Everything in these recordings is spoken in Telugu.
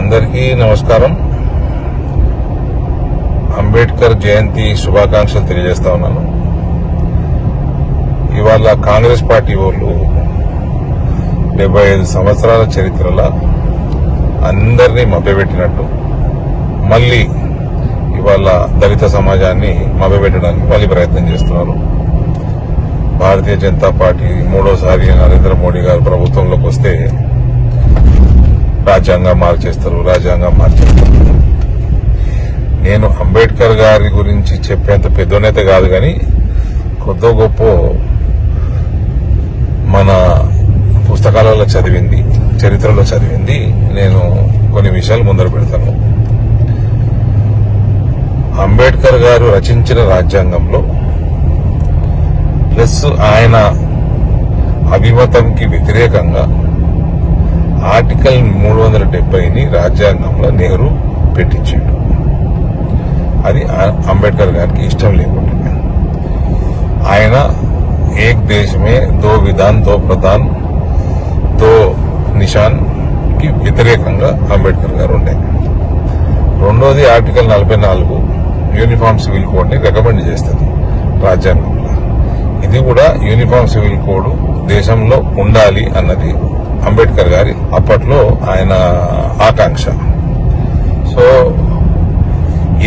అందరికీ నమస్కారం. అంబేద్కర్ జయంతి శుభాకాంక్షలు తెలియజేస్తా ఉన్నాను. ఇవాళ కాంగ్రెస్ పార్టీ వాళ్ళు డెబ్బై ఐదు సంవత్సరాల చరిత్రలో అందరినీ మభ్యపెట్టినట్టు మళ్ళీ ఇవాళ దళిత సమాజాన్ని మభ్యపెట్టడానికి మళ్ళీ ప్రయత్నం చేస్తున్నారు. భారతీయ జనతా పార్టీ మూడోసారి నరేంద్ర మోడీ గారు ప్రభుత్వంలోకి వస్తే రాజ్యాంగం మార్చేస్తారు రాజ్యాంగం మార్చేస్తారు. నేను అంబేద్కర్ గారి గురించి చెప్పేంత పెద్దోనైతే కాదు కానీ కొద్ది గొప్ప మన పుస్తకాలలో చదివింది చరిత్రలో చదివింది. నేను కొన్ని విషయాలు ముందర పెడతాను. అంబేద్కర్ గారు రచించిన రాజ్యాంగంలో ప్లస్ ఆయన అభిమతంకి వ్యతిరేకంగా ఆర్టికల్ మూడు వందల డెబ్బైని రాజ్యాంగంలో నెహ్రూ పెట్టించాడు. అది అంబేద్కర్ గారికి ఇష్టం లేకుండా. ఆయన ఏక్ దేశమే దో విధాన్ దో ప్రధాన్ దో నిషాన్కి వ్యతిరేకంగా అంబేద్కర్ గారు ఉండే. రెండోది ఆర్టికల్ నలభై నాలుగు యూనిఫామ్ సివిల్ కోడ్ని రికమెండ్ చేస్తుంది రాజ్యాంగంలో. ఇది కూడా యూనిఫామ్ సివిల్ కోడ్ దేశంలో ఉండాలి అన్నది. అంబేద్కర్ గారి అప్పట్లో ఆయన ఆకాంక్ష. సో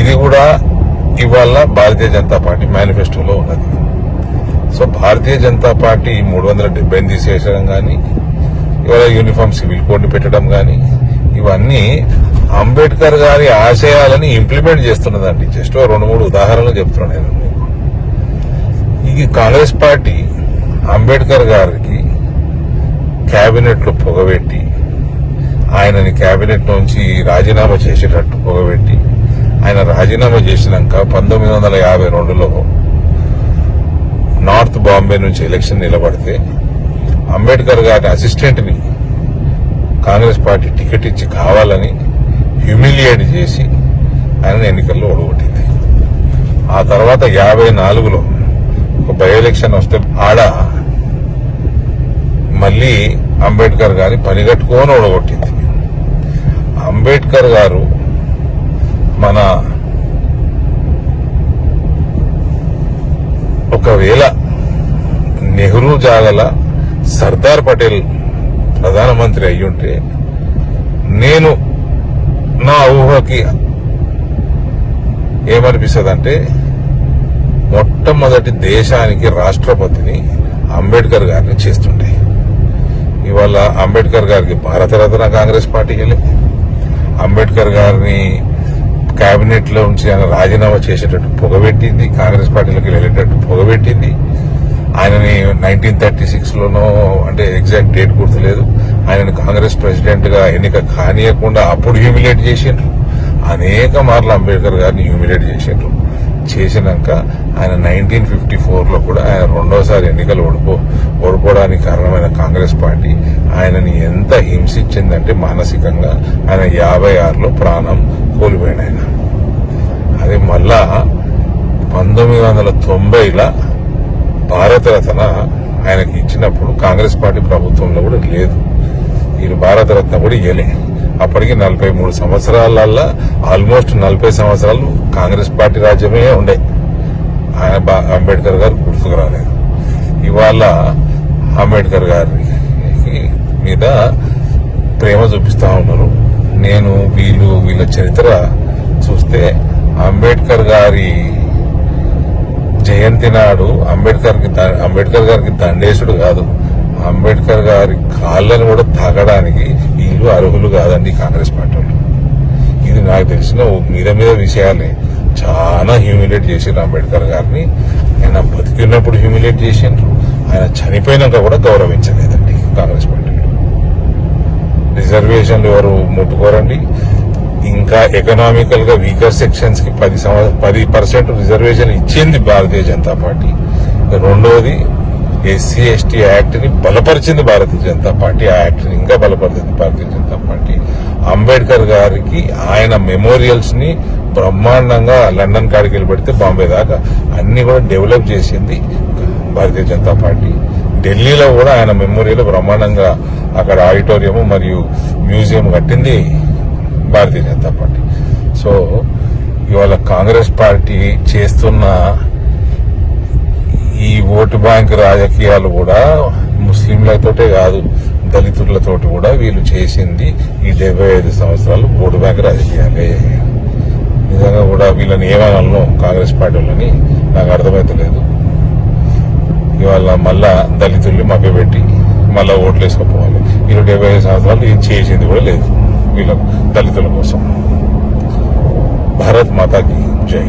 ఇది కూడా ఇవాళ భారతీయ జనతా పార్టీ మేనిఫెస్టోలో ఉన్నది. సో భారతీయ జనతా పార్టీ మూడు వందల డెబ్బై తీసేసడం కానీ ఇవాళ యూనిఫామ్ సివిల్ కోడ్ని పెట్టడం కానీ ఇవన్నీ అంబేద్కర్ గారి ఆశయాలని ఇంప్లిమెంట్ చేస్తున్నదండి. జస్ట్ ఓ రెండు మూడు ఉదాహరణలు చెప్తున్నాను నేను ఈ కాంగ్రెస్ పార్టీ అంబేద్కర్ గారికి క్యాబినెట్లు పొగబెట్టి ఆయనని క్యాబినెట్ నుంచి రాజీనామా చేసేటట్టు పొగబెట్టి ఆయన రాజీనామా చేసినాక పంతొమ్మిది వందల యాభై రెండులో నార్త్ బాంబే నుంచి ఎలక్షన్ నిలబడితే అంబేద్కర్ గారి అసిస్టెంట్ని కాంగ్రెస్ పార్టీ టికెట్ ఇచ్చి కావాలని హ్యూమిలియేట్ చేసి ఆయన ఎన్నికల్లో ఓడగొట్టింది ఆ తర్వాత యాభై నాలుగులో ఒక బై ఎలక్షన్ వస్తే ఆడ మళ్ళీ అంబేద్కర్ గారి పనిగట్టుకొని ఓడగొట్టింది. అంబేద్కర్ గారు మన ఒకవేళ నెహ్రూ జాగల సర్దార్ పటేల్ ప్రధానమంత్రి అయ్యుంటే నేను నా ఊహకి ఏమనిపిస్తుంది మొట్టమొదటి దేశానికి రాష్ట్రపతిని అంబేద్కర్ గారిని చేస్తుండే. ఇవాళ అంబేద్కర్ గారికి భారతరత్న కాంగ్రెస్ పార్టీ వెళ్ళి అంబేద్కర్ గారిని కేబినెట్లో ఉంచి ఆయన రాజీనామా చేసేటట్టు పొగబెట్టింది కాంగ్రెస్ పార్టీలోకి వెళ్ళేటట్టు పొగబెట్టింది. ఆయనని నైన్టీన్ థర్టీ సిక్స్ లోనో అంటే ఎగ్జాక్ట్ డేట్ గుర్తులేదు. ఆయనను కాంగ్రెస్ ప్రెసిడెంట్గా ఎన్నిక కానియకుండా అప్పుడు హ్యూమిలేట్ చేసిండ్రు. అనేక మార్లు అంబేద్కర్ గారిని హ్యూమిలేట్ చేసిండ్రు. చేసినాక ఆయన నైన్టీన్ ఫిఫ్టీ ఫోర్లో కూడా ఆయన రెండోసారి ఎన్నికలు ఓడిపో ఓడిపోవడానికి కారణమైన కాంగ్రెస్ పార్టీ ఆయనని ఎంత హింసించిందంటే మానసికంగా ఆయన యాభై ఆరులో ప్రాణం కోల్పోయాడు ఆయన. అది మళ్ళా పంతొమ్మిది వందల తొంభైలో భారతరత్న ఆయనకి ఇచ్చినప్పుడు కాంగ్రెస్ పార్టీ ప్రభుత్వంలో కూడా లేదు. ఈయన భారతరత్న కూడా ఇవ్వలే అప్పటికి నలభై మూడు సంవత్సరాలల్లా ఆల్మోస్ట్ నలభై సంవత్సరాలు కాంగ్రెస్ పార్టీ రాజ్యమే ఉండే. ఆయన బా- అంబేద్కర్ గారు గుర్తుకు రాలేదు. ఇవాళ అంబేద్కర్ గారి మీద ప్రేమ చూపిస్తా ఉన్నారు. నేను వీళ్ళు వీళ్ళ చరిత్ర చూస్తే అంబేద్కర్ గారి జయంతి నాడు అంబేద్కర్కి అంబేద్కర్ గారికి దండేశుడు కాదు. అంబేద్కర్ గారి కాళ్ళను కూడా తాగడానికి వీళ్ళు అర్హులు కాదండి కాంగ్రెస్ పార్టీ ఇది నాకు తెలిసిన ఓ మీద మీద విషయాలే. చాలా హ్యూమిలేట్ చేసిండ్రు అంబేద్కర్ గారిని. ఆయన బతికినప్పుడు హ్యూమిలేట్ చేసిండ్రు. ఆయన చనిపోయినాక కూడా గౌరవించలేదండి కాంగ్రెస్ పార్టీ రిజర్వేషన్లు ఎవరు ముట్టుకోరండి. ఇంకా ఎకనామికల్గా వీకర్ సెక్షన్స్కి పది సంవత్సరం పది పర్సెంట్ రిజర్వేషన్ ఇచ్చింది భారతీయ జనతా పార్టీ. రెండోది ఎస్సీ ఎస్టీ యాక్ట్ని బలపరిచింది భారతీయ జనతా పార్టీ ఆ యాక్ట్ని ఇంకా బలపరిచింది భారతీయ జనతా పార్టీ. అంబేద్కర్ గారికి ఆయన మెమోరియల్స్ని బ్రహ్మాండంగా లండన్ కాడికి వెళ్ళి పెడితే బాంబే దాకా అన్ని కూడా డెవలప్ చేసింది భారతీయ జనతా పార్టీ. ఢిల్లీలో కూడా ఆయన మెమోరియల్ బ్రహ్మాండంగా అక్కడ ఆడిటోరియం మరియు మ్యూజియం కట్టింది భారతీయ జనతా పార్టీ. సో ఇవాళ కాంగ్రెస్ పార్టీ చేస్తున్న ఈ ఓటు బ్యాంక్ రాజకీయాలు కూడా ముస్లింలతోటే కాదు దళితులతోటి కూడా వీళ్ళు చేసింది ఈ డెబ్బై ఐదు సంవత్సరాలు ఓటు బ్యాంక్ రాజకీయాలే నిజంగా కూడా వీళ్ళని ఏమనలను కాంగ్రెస్ పార్టీ వాళ్ళని నాకు అర్థమైతలేదు. ఇవాళ మళ్ళా దళితుల్ని మభ్యపెట్టి మళ్ళా ఓట్లు వేసుకోపోవాలి. వీళ్ళు డెబ్బై ఐదు సంవత్సరాలు ఏం చేసింది కూడా లేదు వీళ్ళ దళితుల కోసం. భారత్ మాతాకి జై.